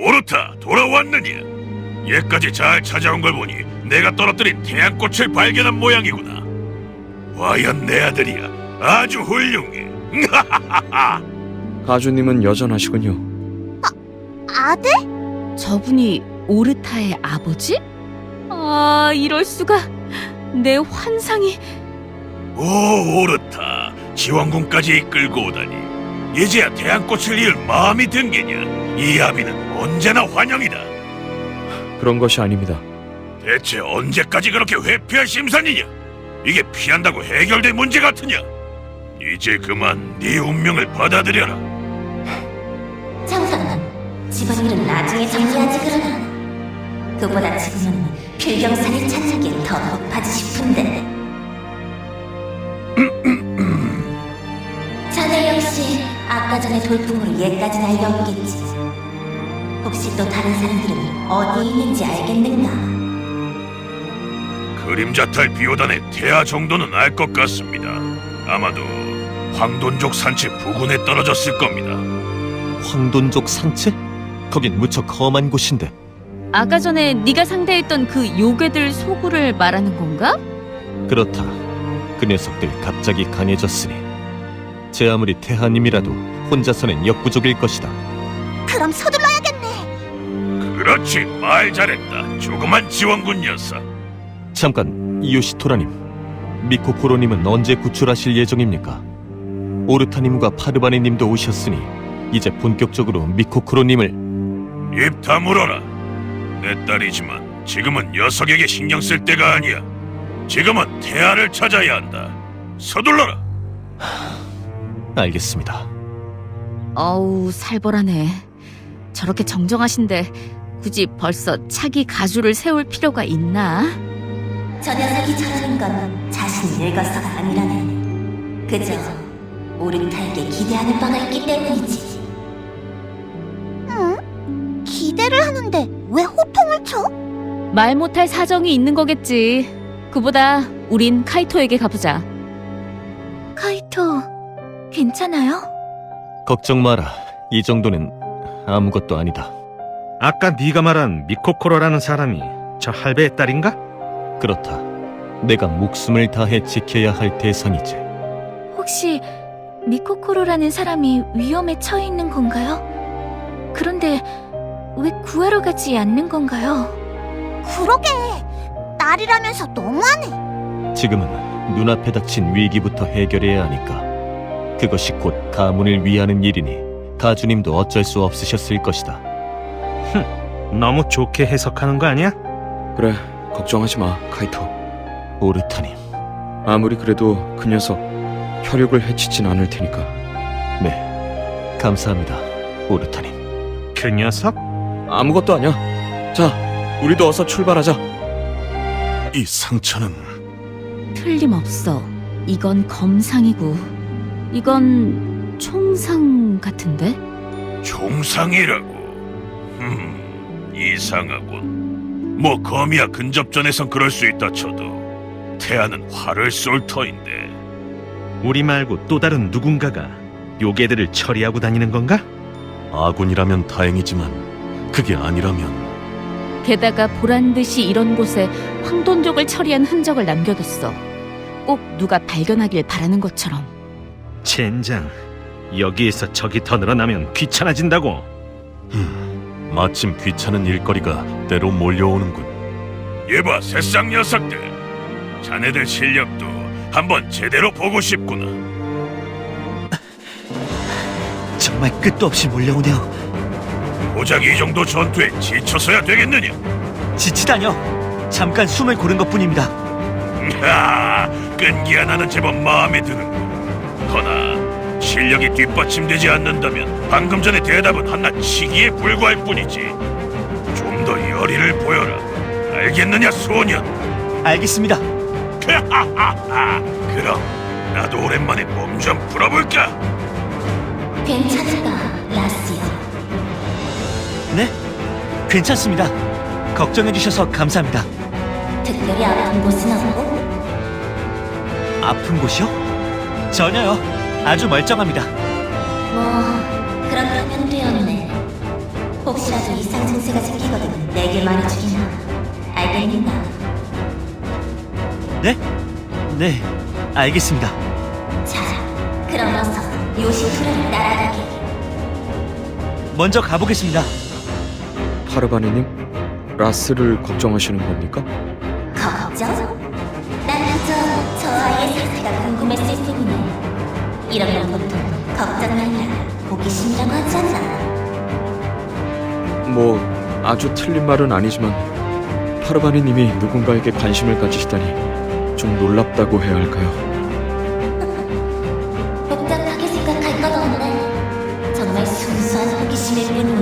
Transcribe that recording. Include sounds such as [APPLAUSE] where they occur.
오르타 돌아왔느냐? 얘까지 잘 찾아온 걸 보니 내가 떨어뜨린 태양꽃을 발견한 모양이구나. 과연 내 아들이야. 아주 훌륭해. [LAUGHS] 가주님은 여전하시군요. 아들? 저분이 오르타의 아버지? 아, 이럴 수가. 내 환상이 오 오르타 지왕궁까지 이끌고 오다니 이제야 태양꽃을 이을 마음이 든 게냐? 이 아비는 언제나 환영이다. 그런 것이 아닙니다. 대체 언제까지 그렇게 회피할 심산이냐? 이게 피한다고 해결될 문제 같으냐? 이제 그만 네 운명을 받아들여라. 장사는 집안일은 나중에 정리하지 그러나 그보다 지금은 필경사를 찾는 게 더 높아지 싶은데 아까 전에 돌풍으로 얘까지 날려오겠지 혹시 또 다른 사람들은 어디에 있는지 알겠는가? 그림자탈 비오단의 태아 정도는 알 것 같습니다. 아마도 황돈족 산채 부근에 떨어졌을 겁니다. 황돈족 산채? 거긴 무척 험한 곳인데 아까 전에 네가 상대했던 그 요괴들 소굴을 말하는 건가? 그렇다 그 녀석들 갑자기 강해졌으니 제 아무리 태하님이라도 혼자서는 역부족일 것이다 그럼 서둘러야겠네 그렇지 말 잘했다. 조그만 지원군 녀석. 잠깐 요시토라님 미코코로님은 언제 구출하실 예정입니까? 오르타님과 파르바네님도 오셨으니 이제 본격적으로 미코코로님을 입 다물어라. 내 딸이지만 지금은 녀석에게 신경 쓸 때가 아니야. 지금은 태아를 찾아야 한다. 서둘러라. 알겠습니다 어우, 살벌하네. 저렇게 정정하신데 굳이 벌써 차기 가주를 세울 필요가 있나? 저 녀석이 저러는 건 자신이 늙어서가 아니라네. 그저 오르타에게 기대하는 바가 있기 때문이지. 응? 기대를 하는데 왜 호통을 쳐? 말 못할 사정이 있는 거겠지. 그보다 우린 카이토에게 가보자. 카이토, 괜찮아요? 걱정 마라 이 정도는 아무것도 아니다 아까 네가 말한 미코코로라는 사람이 저 할배의 딸인가? 그렇다 내가 목숨을 다해 지켜야 할 대상이지 혹시 미코코로라는 사람이 위험에 처해 있는 건가요? 그런데 왜 구하러 가지 않는 건가요? 그러게 딸이라면서 너무하네. 지금은 눈앞에 닥친 위기부터 해결해야 하니까 그것이 곧 가문을 위하는 일이니 가주님도 어쩔 수 없으셨을 것이다. 너무 좋게 해석하는 거 아니야? 그래, 걱정하지 마, 카이토. 오르타님, 아무리 그래도 그 녀석 혈육을 해치진 않을 테니까. 네, 감사합니다, 오르타님. 그 녀석? 아무것도 아니야. 자, 우리도 어서 출발하자. 이 상처는 틀림없어. 이건 검상이고, 이건 총상 같은데? 종상이라고. 음, 이상하군. 뭐 거미야 근접전에선 그럴 수 있다 쳐도 태아는 활을 쏠 터인데 우리 말고 또 다른 누군가가 요괴들을 처리하고 다니는 건가? 아군이라면 다행이지만 그게 아니라면 게다가 보란 듯이 이런 곳에 황돈족을 처리한 흔적을 남겨뒀어. 꼭 누가 발견하길 바라는 것처럼. 젠장. 여기에서 적이 더 늘어나면 귀찮아진다고. 마침 귀찮은 일거리가 때로 몰려오는군. 예봐 새싹 녀석들 자네들 실력도 한번 제대로 보고 싶구나 정말 끝도 없이 몰려오네요. 고작 이 정도 전투에 지쳐서야 되겠느냐 지치다뇨. 잠깐 숨을 고른 것뿐입니다. 하, 끈기야 나는 제법 마음에 드는군 허나 실력이 뒷받침되지 않는다면 방금 전의 대답은 한낱 치기에 불과할 뿐이지 좀 더 열의를 보여라 알겠느냐 소년 알겠습니다. [LAUGHS] 그럼 나도 오랜만에 몸 좀 풀어볼까 괜찮을까, 라스요? 네? 괜찮습니다. 걱정해 주셔서 감사합니다. 특별히 아픈 곳은 없고 아픈 곳이요? 전혀요. 아주 멀쩡합니다. 뭐 그렇다면 되었네. 혹시라도 이상 증세가 생기거든 내게 말해주기나. 알겠는가? 네? 네, 알겠습니다. 자, 그럼 어서 요시투라를 따라가게. 먼저 가보겠습니다. 파르바니님, 라스를 걱정하시는 겁니까? 걱정? 난 그저 저 아이의 상태가 궁금했을 뿐이네. 이런 건 보통 걱정 말라 호기심이라고 하지 않나? 뭐 아주 틀린 말은 아니지만 파르바니님이 누군가에게 관심을 가지시다니 좀 놀랍다고 해야 할까요? [LAUGHS] 복잡하게 생각할 것 없네 정말 순수한 호기심일 뿐.